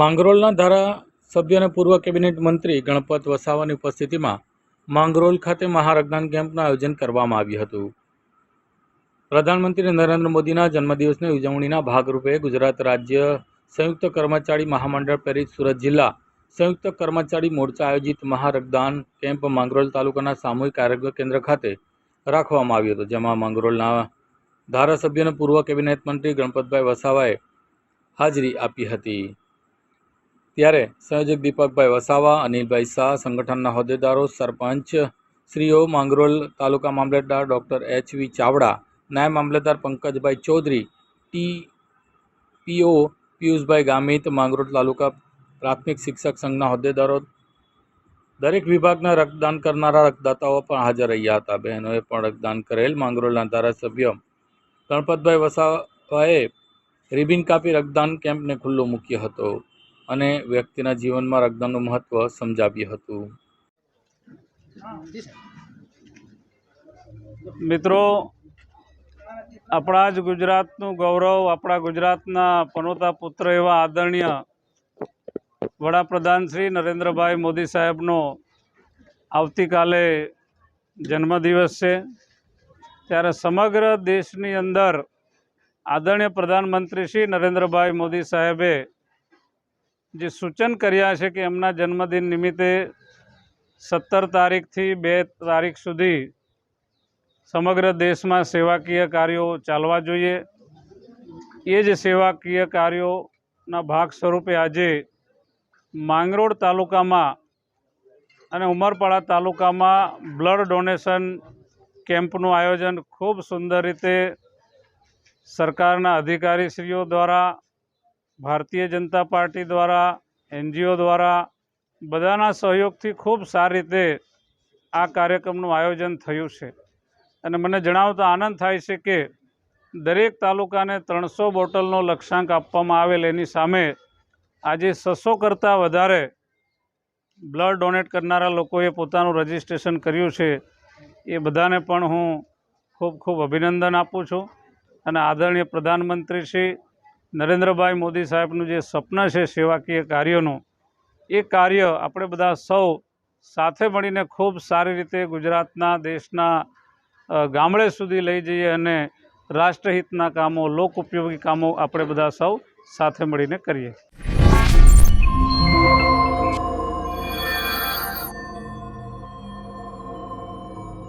માંગરોળના ધારાસભ્ય અને પૂર્વ કેબિનેટ મંત્રી ગણપત વસાવાની ઉપસ્થિતિમાં માંગરોળ ખાતે મહારજ્ઞાન કેમ્પનું આયોજન કરવામાં આવ્યું હતું. પ્રધાનમંત્રી નરેન્દ્ર મોદીના જન્મદિવસની ઉજવણીના ભાગરૂપે ગુજરાત રાજ્ય સંયુક્ત કર્મચારી મહામંડળ પ્રેરિત સુરત જિલ્લા સંયુક્ત કર્મચારી મોરચા આયોજિત મહારક્તદાન કેમ્પ માંગરોળ તાલુકાના સામૂહિક આરોગ્ય કેન્દ્ર ખાતે રાખવામાં આવ્યો હતો, જેમાં માંગરોળના ધારાસભ્ય અને પૂર્વ કેબિનેટ મંત્રી ગણપતભાઈ વસાવાએ હાજરી આપી હતી. ત્યારે સંયોજક દીપકભાઈ વસાવા, અનિલભાઈ શાહ, સંગઠનના હોદ્દેદારો, સરપંચ શ્રીઓ, માંગરોલ તાલુકા મામલતદાર ડૉક્ટર એચ વી ચાવડા, નાયબ મામલતદાર પંકજભાઈ ચૌધરી ટી પીઓ પિયુષભાઈ ગામિત, માંગરોળ તાલુકા પ્રાથમિક શિક્ષક સંઘના હોદ્દેદારો, દરેક વિભાગના રક્તદાન કરનારા રક્તદાતાઓ પણ હાજર રહ્યા હતા. બહેનોએ પણ રક્તદાન કરેલ માંગરોળના ધારાસભ્ય ગણપતભાઈ વસાવાએ રિબિન કાપી રક્તદાન કેમ્પને ખુલ્લો મૂક્યો હતો. અને વ્યક્તિના જીવનમાં રક્તદાનનું મહત્ત્વ સમજાવ્યું હતું. મિત્રો, આપણા જ ગુજરાતનું ગૌરવ, આપણા ગુજરાતના પનોતા પુત્ર એવા આદરણીય વડાપ્રધાન શ્રી નરેન્દ્રભાઈ મોદી સાહેબનો આવતીકાલે જન્મદિવસ છે. ત્યારે સમગ્ર દેશની અંદર આદરણીય પ્રધાનમંત્રી શ્રી નરેન્દ્રભાઈ મોદી સાહેબે જે સૂચન કર્યા છે કે એમના જન્મદિન નિમિત્તે સત્તર તારીખથી બે તારીખ સુધી સમગ્ર દેશમાં સેવાકીય કાર્યો ચાલવા જોઈએ. એ જ સેવાકીય કાર્યોના ભાગ સ્વરૂપે આજે માંગરોળ તાલુકામાં અને ઉમરપાડા તાલુકામાં બ્લડ ડોનેશન કેમ્પનું આયોજન ખૂબ સુંદર રીતે સરકારના અધિકારીશ્રીઓ દ્વારા ભારતીય જનતા પાર્ટી દ્વારા, એનજીઓ દ્વારા બધાના સહયોગથી ખૂબ સારી રીતે આ કાર્યક્રમનું આયોજન થયું છે. અને મને જણાવતા આનંદ થાય છે કે દરેક તાલુકાને ત્રણસો બોટલનો લક્ષ્યાંક આપવામાં આવેલ એની સામે આજે છસો કરતાં વધારે બ્લડ ડોનેટ કરનારા લોકોએ પોતાનું રજિસ્ટ્રેશન કર્યું છે. એ બધાને પણ હું ખૂબ ખૂબ અભિનંદન આપું છું. અને આદરણીય પ્રધાનમંત્રી શ્રી નરેન્દ્રભાઈ મોદી સાહેબનું જે સ્વપ્ન છે સેવાકીય કાર્યનું, એ કાર્ય આપણે બધા સૌ સાથે મળીને ખૂબ સારી રીતે ગુજરાતના દેશના ગામડે સુધી લઈ જઈએ અને રાષ્ટ્રહિતના કામો લોક ઉપયોગી કામો આપણે બધા સૌ સાથે મળીને કરીએ.